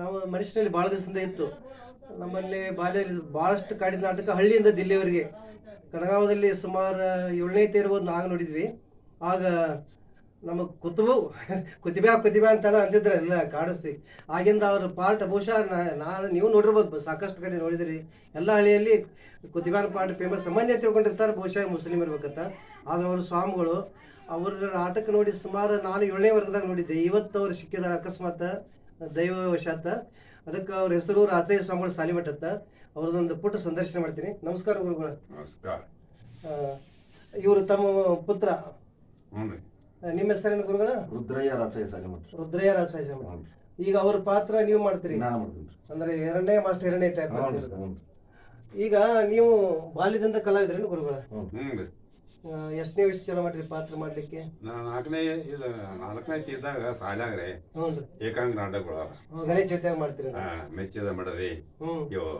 ನಾವು ಮನುಷ್ಯನಲ್ಲಿ ಭಾಳ ದಿವಸದಿಂದ ಇತ್ತು. ನಮ್ಮಲ್ಲಿ ಬಾಲ್ಯ ಭಾಳಷ್ಟು ಕಾಡಿದ ನಾಟಕ ಹಳ್ಳಿಯಿಂದ ದಿಲ್ಲಿವರೆಗೆ ಕಡಗಾವದಲ್ಲಿ ಸುಮಾರು ಏಳನೇ ಇರ್ಬೋದು ನಾಗ ನೋಡಿದ್ವಿ. ಆಗ ನಮಗೆ ಕುತುಬು ಕುತಿಬ್ಯಾ ಕುತಿಬ್ಯಾ ಅಂತೆಲ್ಲ ಅಂತಿದ್ರೆ ಎಲ್ಲ ಕಾಡಿಸ್ತಿ. ಆಗಿಂದ ಅವ್ರ ಪಾಠ ಬಹುಶಃ ನಾನು, ನೀವು ನೋಡಿರ್ಬೋದು, ಸಾಕಷ್ಟು ಕಡೆ ನೋಡಿದಿರಿ. ಎಲ್ಲ ಹಳ್ಳಿಯಲ್ಲಿ ಕುತಿಬ್ಯಾನ ಪಾಠ ಫೇಮಸ್ ಸಾಮಾನ್ಯ ತಿಳ್ಕೊಂಡಿರ್ತಾರೆ, ಬಹುಶಃ ಮುಸ್ಲಿಮ್ ಇರ್ಬೇಕಂತ. ಆದ್ರೆ ಅವರು ಸ್ವಾಮಿಗಳು, ಅವ್ರ ನಾಟಕ ನೋಡಿ ಸುಮಾರು ನಾನು ಏಳನೇ ವರ್ಗದಾಗ ನೋಡಿದ್ದೆ. ಇವತ್ತು ಅವ್ರು ಸಿಕ್ಕಿದಾರೆ ಅಕಸ್ಮಾತ್. ದೈವವಶಾತ್. ಅದಕ್ಕೆ ಅವ್ರ ಹೆಸರು ರಾಚಯ್ಯ ಸ್ವಾಮಿಗಳು ಸಾಲಿಮಠತ್ತ ಅವ್ರದ್ದೊಂದು ಪುಟ್ಟ ಸಂದರ್ಶನ ಮಾಡ್ತೀನಿ. ನಮಸ್ಕಾರ ಗುರುಗಳು. ನಮಸ್ಕಾರ. ಇವರು ತಮ್ಮ ಪುತ್ರ. ಹ್ಞೂ ರೀ. ನಿಮ್ಮ ಹೆಸರೇನು ಗುರುಗಳ? ರುದ್ರಯ್ಯ ರಾಜಯ್ಯ ಸಾಲಿಮಠ. ರುದ್ರಯ್ಯ ರಾಜಯ್ಯ ಸ್ವಾಮಿ ಈಗ ಅವ್ರ ಪಾತ್ರ ನೀವು ಮಾಡ್ತೀರಿ? ನಾನು ಮಾಡ್ತೀನಿ ಅಂದ್ರೆ ಎರಡನೇ ಮಾಸ್ಟರ್ ಎರಡನೇ ಟೈಪ್ ಈಗ ನೀವು ಬಾಲ್ಯದಿಂದ ಕಲಾವಿದ್ರೇನು ಗುರುಗಳ? ಹ್ಞೂ ಹ್ಞೂ ರೀ. ಎಷ್ಟನೇ ವರ್ಷ ಚಲೋ ಮಾಡ್ರಿ ಪಾತ್ರ ಮಾಡ್ಲಿಕ್ಕೆ? ನಾನು ನಾಲ್ಕನೇ ಇದು ನಾಲ್ಕನೇ ಇದ್ದಾಗ ಸಾಲಾಗ ರೀ ಹ್ಞೂ ರೀ ಏಕಾಂಗ ನಾಟಕಗಳು ಹ್ಞೂ, ಗಣೇಶ ಜೊತೆ ಮಾಡ್ತೀರಿ? ಆ, ಮೆಚ್ಚಿದ ಮಡದಿ. ಹ್ಞೂ ಇವು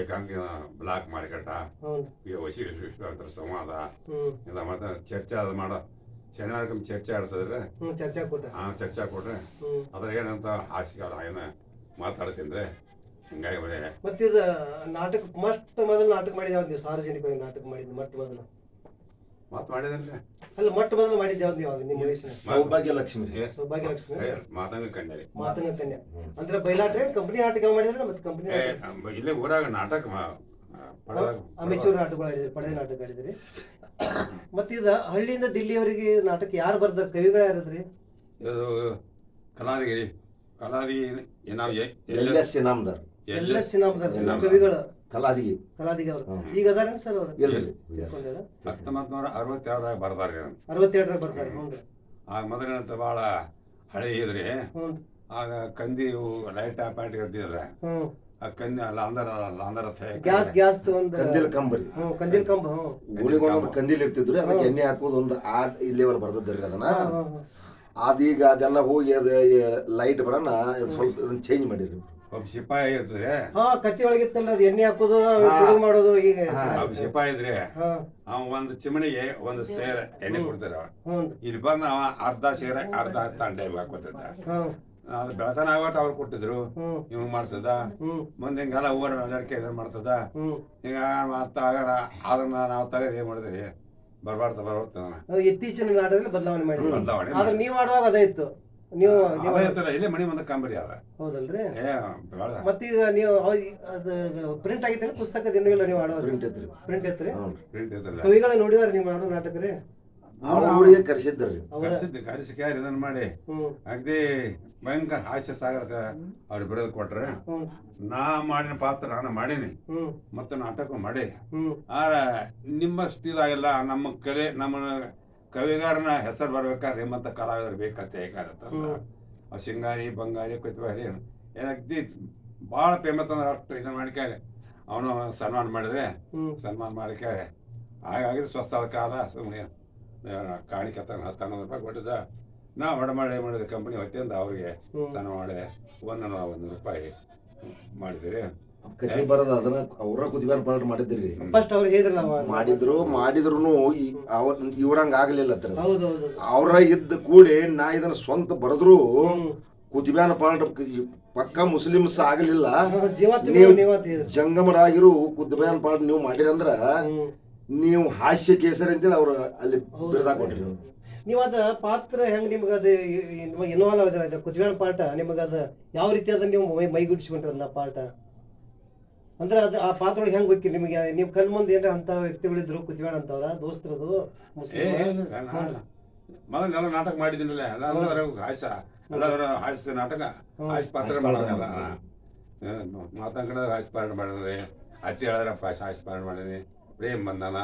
ಏಕಾಂಗ ಬ್ಲಾಕ್ ಮಾರ್ಕೆಟ ಹ್ಞೂ ಇವು ವಶಿ ವಿಶ್ವೇಶ್ವರ ಸಂವಾದ. ಹ್ಞೂ ಮತ್ತೆ ಚರ್ಚೆ ಅದು ಮಾಡೋ. ಶನಿವಾರಕ್ಕೊಮ್ಮೆ ಚರ್ಚೆ ಆಡ್ತದ್ರೆ ಹ್ಞೂ ಚರ್ಚೆ ಕೊಟ್ಟ ಆ ಚರ್ಚೆ ಕೊಟ್ರೆ ಹ್ಞೂ ಅದ್ರ ಏನಂತ ಹಾಸ್ಯಗಾರ ಏನು ಮಾತಾಡ್ತೀನಿ ರೀ ಹಿಂಗಾಗಿ ಬರೀ. ಮತ್ತಿದ ನಾಟಕ ಮಸ್ಟ್ ಮೊದಲು ನಾಟಕ ಮಾಡಿದ ಯಾವ್ದು ಸಾರ್ವಜನಿಕವಾಗಿ ನಾಟಕ ಮಾಡಿದ್ದು ಮೊಟ್ಟ ಮೊದಲು. ಮಾತು ಮಾಡಿದಲ್ರಿ? ಅಲ್ಲ ಮೊಟ್ಟ ಮೊದಲು ಮಾಡಿದ್ದೆ ಯಾವ್ದು ನೀವು ನಿಮ್ಮ ವಯಸ್ಸಿನ ಸೌಭಾಗ್ಯ ಲಕ್ಷ್ಮಿ ಸೌಭಾಗ್ಯ ಲಕ್ಷ್ಮಿ? ಮಾತಂಗ ಕಂಡೆ ರೀ. ಮಾತಂಗ ಕನ್ಯಾ. ಅಂದ್ರೆ ಬೈಲಾಟ ಕಂಪನಿ ನಾಟಕ ಮಾಡಿದ್ರೆ ಮತ್ತೆ ಕಂಪನಿ ಇಲ್ಲೇ ಊರಾಗ ನಾಟಕ ಅಮೆಚೂರ್ ನಾಟಕ ಆಡಿದ್ರಿ ಪಡೆದ ನಾಟಕ ಆಡಿದ್ರಿ ಮತ್ತೆ ಇದು ಹಳ್ಳಿಯಿಂದ ದಿಲ್ಲಿಯವರಿಗೆ ನಾಟಕ ಯಾರು ಬರ್ದಾರ ಕವಿಗಳು ಯಾರದ್ರಿ? ಇದು ಕಲಾದಿಗಿರಿ ಕಲಾದಿ ನಾವು ಎಲ್ ಎಸ್ ಇನಾಮ್ದಾರ್ ಎಲ್ಲ ಸಿನಾಮದಾರ ಕವಿಗಳು. ಕಲಾದಿಗೆ. ಕಲಾದಿಗ ಅವರು. ಈಗ ಅದಾರ ಸರ್ ಅವರು? ಎಲ್ರಿ ಹತ್ತೊಂಬತ್ತು ನೂರ ಅರವತ್ತೆರಡರಾಗ ಬರ್ದಾರ. ಅರವತ್ತೆರಡರಾಗ ಬರ್ತಾರೆ ರೀ. ಆಗ ಮೊದಲಿನಂತ ಭಾಳ ಹಳೆ ಇದ್ರಿ. ಆಗ ಕಂದಿ ಲೈಟ್ ಪ್ಯಾಂಟ್ ಹ್ಞೂ. ಆ ಕಂದಿ ಲಾಂದರ ಲಾಂದರ ಗ್ಯಾಸ್ ಗ್ಯಾಸ್ ಒಂದು ಕಂದಿಲ್ ಕಂಬರಿ ಹ್ಞೂ ಕಂದಿಲ್ ಕಂಬ ಗೋಲಿಗೆ ಒಂದೊಂದು ಕಂದಿಲ್ ಇರ್ತಿದ್ರು ಅದಕ್ಕೆ ಎಣ್ಣೆ ಹಾಕೋದು ಒಂದು ಆ ಇಲ್ಲಿವರ್ ಬರ್ದದ್ರಿ ಅದನ್ನ. ಅದೀಗ ಅದೆಲ್ಲ ಹೋಗಿ ಅದು ಲೈಟ್ ಬರೋಣ ಸ್ವಲ್ಪ ಇದನ್ನ ಚೇಂಜ್ ಮಾಡಿರಿ ಒಬ್ಬ ಸಿಪಾಯಿ ಇದ್ರೆ ಹಾ ಕತ್ತಿ ಒಳಗಿತ್ತಲ್ಲ ಅದು ಎಣ್ಣೆ ಹಾಕೋದು ಮಾಡೋದು ಈಗ. ಒಬ್ಬ ಸಿಪಾಯಿ ಇದ್ರೆ ಹಾ. ಅವ ಒಂದು ಚಿಮಣಿಗೆ ಒಂದು ಸೇರ ಎಣ್ಣೆ ಕೊಡ್ತಾರ ಅವ. ಹ್ಞೂ. ಇಲ್ಲಿ ಬಂದ ಅವ ಅರ್ಧ ಸೇರ ಅರ್ಧ ತಂಡೆ ಹಾಕೋತಿದ್ದ ಹಾ ಅದು ಬೆಳತನ ಆಗೋಟ ಅವ್ರು ಕೊಟ್ಟಿದ್ರು. ಹ್ಞೂ. ಇವ್ ಮಾಡ್ತದ. ಹ್ಞೂ. ಮುಂದೆ ಹಿಂಗೆಲ್ಲ ಊರ ನಡಕೆ ಇದನ್ನ ಮಾಡ್ತದ. ಹ್ಞೂ. ಹಿಂಗ ಮಾಡ್ತಾ ಆಗೋಣ ಅದನ್ನ ನಾವು ತೆಗೆದು ಏನ್ ಮಾಡಿದ್ರಿ? ಬರ್ಬಾರ್ದ ಬರ್ಬಾರ್ದ ಇತ್ತೀಚಿನ ನಾಟಕದಲ್ಲಿ ಬದಲಾವಣೆ ಮಾಡಿದ್ರು. ಬದಲಾವಣೆ ಆದ್ರೆ ನೀವು ಆಡುವಾಗ ಅದೇ ಇತ್ತು. ನೀವು ನೀವು ಅದೇ ಇರ್ತಲ್ಲ ಇಲ್ಲೇ ಮಣಿ ಮುಂದೆ ಕಾಂಬರಿ ಅದ ಹೌದಲ್ರಿ? ಏ ಭಾಳ ಮತ್ತೀಗ ನೀವು ಅದು ಪ್ರಿಂಟ್ ಆಗೈತೆ ಪುಸ್ತಕ ದಿನಗಳ ನೀವು ಆಡೋದು? ಪ್ರಿಂಟ್ ಐತ್ರಿ. ಪ್ರಿಂಟ್ ಐತ್ರಿ? ಪ್ರಿಂಟ್ ಇರ್ತಲ್ಲ ಕವಿಗಳ ನೋಡಿದಾರ ನೀವು ಆಡೋ ನಾಟಕ ರೀ ಅವ್ರ ಊರಿಗೆ ಕರೆಸಿದ್ರಿ ಕರ್ಸಿದ್ದು ಕರೆಸಿ ಕ್ಯಾರಿ ಇದನ್ನ ಮಾಡಿ. ಅಗದಿ ಭಯಂಕರ ಹಾಸ್ಯ ಸಾಗರ ಅವ್ರು ಬಿಡೋದು ಕೊಟ್ರೆ. ನಾ ಮಾಡಿನ ಪಾತ್ರ ನಾನು ಮಾಡೀನಿ. ಮತ್ತ ನಾಟಕ ಮಾಡಿ. ಆ ಆದ್ರೆ ನಿಮ್ಮಷ್ಟು ಇದಾಗಿಲ್ಲ. ನಮ್ಮ ಕಲೆ ನಮ್ಮ ಕವಿಗಾರನ ಹೆಸರು ಬರ್ಬೇಕಾದ್ರೆ ನಿಮ್ಮಂತ ಕಲಾವಿದರು ಬೇಕಂತ ಹೇಗಾಗತ್ತ ಆ ಶಿಂಗಾರಿ ಬಂಗಾರಿ ಕೊತ್ವಾರಿ ಏನಾಗ್ತಿ ಭಾಳ ಫೇಮಸ್ ಅಂದ್ರೆ ಅಷ್ಟು ಇದನ್ನ ಮಾಡ್ಕ್ಯಾರೆ. ಅವನು ಸನ್ಮಾನ ಮಾಡಿದ್ರೆ ಸನ್ಮಾನ ಮಾಡ್ಕ್ಯಾರೆ. ಹಾಗಾಗಿ ಸ್ವಸ್ಥದ ಕಾಲ ಸುಮ್ಮನೆ ಕಾಣಿಕೆ ಹತ್ತ ಹತ್ತು ರೂಪಾಯಿ ಕೊಟ್ಟಿದ್ದ ನಾ ಹೊಡೆಮಾಡಿ ಮಾಡಿದ ಕಂಪನಿ ಹೊತ್ತಿಂದ ಅವ್ರಿಗೆ ಹ್ಞೂ ಸನ್ಮಾನ ಮಾಡಿ ಒಂದು ಒಂದು ರೂಪಾಯಿ ಮಾಡಿದಿರಿ. ಕಥೆ ಬರೋದ ಅದನ್ನ ಅವ್ರ ಕುದಿಬ್ಯಾನ ಪಾಲ್ಟ್ ಮಾಡಿದ್ರಿ. ಫಸ್ಟ್ ಅವ್ರು ಹೇಳಿದ್ರು ನಾವು ಮಾಡಿದ್ರು ಮಾಡಿದ್ರು ಅವ್ರ ಇವ್ರಂಗ ಆಗ್ಲಿಲ್ಲ ಹತ್ರ ಅವ್ರ ಇದ್ದ ಕೂಡಿ ನಾ ಇದನ್ನ ಸ್ವಂತ ಬರೆದ್ರು. ಕುದಿಬ್ಯಾನ ಪಾಲ್ಟ್ ಪಕ್ಕ ಮುಸ್ಲಿಮ್ಸ್ ಆಗಲಿಲ್ಲ. ಜಂಗಮರಾಗಿರು ಕುದಿಬ್ಯಾನ ಪಾಲ್ಟ್ ನೀವು ಮಾಡಿರಂದ್ರ ಅಂದ್ರ ನೀವು ಹಾಸ್ಯ ಕೇಸರಿ ಅಂತೇಳಿ ಅವ್ರ ಅಲ್ಲಿ ಬಿಡದಾಕೊಂಡ್ರಿ ನೀವು ಅದ ಪಾತ್ರ ಹೆಂಗ್ ನಿಮ್ಗೆ ಅದು ನಿಮಗೆ ಇನ್ವಾಲ್ವ್ ಆದ್ರೆ ಕುತ್ವೇನ ಪಾಠ ನಿಮಗೆ ಅದ ಯಾವ ರೀತಿ ಅದ ನೀವು ಮೈ ಮೈಗೂಡಿಸ್ಕೊಂಡ್ರಲ್ಲ ಪಾಠ? ಅಂದ್ರೆ ಅದು ಆ ಪಾತ್ರ ಒಳಗೆ ಹೆಂಗ್ ಬೇಕಿ ನಿಮಗೆ? ನೀವು ಕಣ್ ಮುಂದೆ ಏನಾರ ಅಂತ ವ್ಯಕ್ತಿಗಳಿದ್ರು ಕುತ್ವೇಣ ಅಂತವ್ರ ದೋಸ್ತರದು ಮೊದಲು ಎಲ್ಲ ನಾಟಕ ಮಾಡಿದಿನಲ್ಲ ಎಲ್ಲ ಎಲ್ಲದರ ಹಾಸ್ಯ ಎಲ್ಲದರ ಹಾಸ್ಯ ನಾಟಕ ಹಾಸ್ಯ ಪಾತ್ರ ಮಾಡೋಲ್ಲ ಮಾತಾಡ ಹಾಸ್ಯ ಪಾತ್ರ ಮಾಡಿದ್ರಿ ಅತ್ತಿ ಹೇಳದ್ರ ಹಾಸ್ಯ ಪಾತ್ರ ಮಾಡಿದ್ರಿ ಪ್ರೇಮ್ ಬಂದನ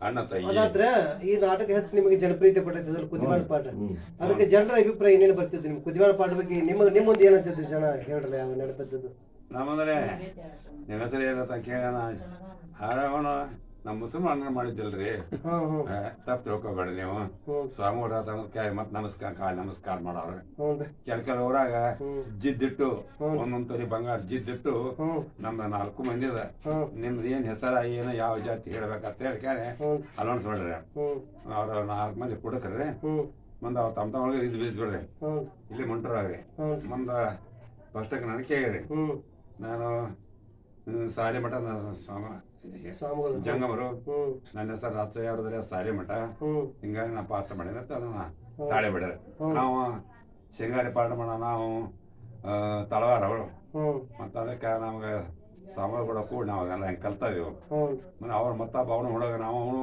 ಅಣ್ಣ ತಾಯಿ. ಅದಾದ್ರೆ ಈ ನಾಟಕ ಹೆಚ್ಚು ನಿಮಗೆ ಜನಪ್ರಿಯತೆ ಕೊಟ್ಟೈತೆ ಕುದಿವಾಣ ಪಾಠ. ಹ್ಮ್. ಅದಕ್ಕೆ ಜನರ ಅಭಿಪ್ರಾಯ ಏನೇನು ಬರ್ತಿದ್ದು ನಿಮ್ಗೆ? ಕುದಿವಾಣ ಪಾಠ ಬಗ್ಗೆ ನಿಮಗೆ ನಿಮ್ಮ ಮುಂದೆ ಏನಂತಿದ್ದು ಜನ ಹೇಳ್ರಲ್ಲ ಯಾವ ನೆನಪದ್ದು ನಮ್ಮಂದ್ರೆ ನಿಮ್ಮ ಹೆಸರು ಏನಂತ ಕೇಳೋಣ. ಅವನು ನಮ್ಮ ಮುಸಲ್ಮಾನ ಮಾಡಿದ್ದಿಲ್ರಿ. ತಪ್ಪು ತಿಳ್ಕೊಬೇಡಿ ನೀವು. ಸ್ವಾಮಿ ಮತ್ ನಮಸ್ಕಾರ ಕಾಲ್ ನಮಸ್ಕಾರ ಮಾಡೋರು. ಕೆಲ ಕೆಲ ಊರಾಗ ಜಿದ್ದಿಟ್ಟು. ಒಂದೊಂದ್ ತರಿ ಬಂಗಾರ ಜಿದ್ದಿಟ್ಟು ನಮ್ದ ನಾಲ್ಕು ಮಂದಿ ಅದ. ನಿಮ್ದ ಏನ್ ಹೆಸರ ಏನ ಯಾವ ಜಾತಿ ಹೇಳ್ಬೇಕಂತ ಹೇಳ್ಕ್ಯಾರೆ ಅಲೌನ್ಸ್ ಮಾಡ್ರಿ. ಅವ್ರ ನಾಲ್ಕು ಮಂದಿ ಕುಡಕ್ರಿ. ಮುಂದ ಅವ್ರ ತಮ್ಮ ತಮ್ಮ ಇದ್ ಬೀದ್ ಬಿಡ್ರಿ. ಇಲ್ಲಿ ಮುಂಟ್ರಾಗ್ರಿ ಮುಂದ ಫಸ್ಟಕ್ಕೆ ನನಗೆ ಕೇಳಿ ಹ್ಮ್ ನಾನು ಸಾರಿ ಸಾಲಿಮಠ ಸ್ವಾಮಿ ಜಂಗಮರು. ನನ್ನ ಹೆಸರು ರಾಚಯ್ಯ ಅವ್ರದ್ರೆ ಸಾಲಿಮಠ ಮಠ. ಹಿಂಗಾಗಿ ನಾ ಪಾತ್ರ ಮಾಡಿದ್ರೆ ಅದನ್ನ ತಾಳೆ ಬಿಡ್ರಿ. ನಾವು ಶೇಂಗಾರಿ ಪಾಠ ಮಾಡ ನಾವು ತಳವಾರ ಅವರು. ಮತ್ತೆ ಅದಕ್ಕೆ ನಮ್ಗೆ ಸಾಮಾನು ಕೂಡ ಕೂಡ ನಾವು ಅದೆಲ್ಲ ಹೆಂಗೆ ಕಲ್ತಾ ಇದೀವಿ. ಮತ್ತು ಅವ್ರ ಮತ್ತ ಅವನು ಹುಡುಗ ನಾವು ಅವನು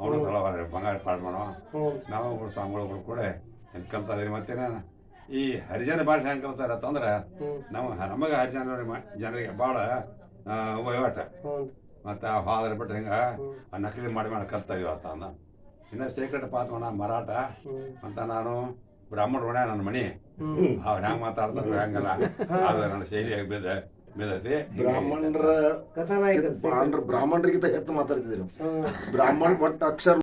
ಅವನು ತಳವಾರ ಬಂಗಾರ ಪಾಠ ಮಾಡೋ ನಾವು ನಾವು ಸಾಮಾನುಗಳು ಕೂಡ ಹೆಂಗೆ ಕಲ್ತಾ ಇದೀವಿ. ಮತ್ತೇನ? ಈ ಹರಿಜನ ಭಾಷೆ ಹೆಂಗೆ ಕಲ್ತಾರ ಅಂತಂದ್ರೆ ನಮ್ಮ ನಮಗೆ ಹರಿಜನ ಜನರಿಗೆ ಭಾಳ ವಹಿವಾಟ. ಮತ್ತ ಮತ್ತು ಹಾದ್ರ ಬಿಟ್ಟು ಹಿಂಗೆ ಆ ನಕಲಿ ಮಾಡಿ ಮಾಡಿ ಕಲ್ತಾ ಇವತ್ತ ಇನ್ನ ಅಂದ. ಇನ್ನು ಸೇಕ್ರೆಟ್ ಪಾತ್ರ ಮರಾಠ. ಅಂತ ನಾನು ಬ್ರಾಹ್ಮಣ ಹೊಣೆ ನನ್ನ ಮನಿ. ಅವ್ರ ಅವ್ರು ಮಾತಾಡ್ತಾರ ಮಾತಾಡ್ತಾರೆ ಅದ ನನ್ನ ಶೈಲಿಯಾಗಿ ಬಿದ್ದ ಬಿದ್ದೈತಿ. ಬ್ರಾಹ್ಮಣರ ಬ್ರಾಹ್ಮಣರಿಗಿಂತ ಹೆಚ್ಚು ಮಾತಾಡ್ತಿದ್ರು. ಬ್ರಾಹ್ಮಣ ಒಟ್ಟು ಅಕ್ಷರ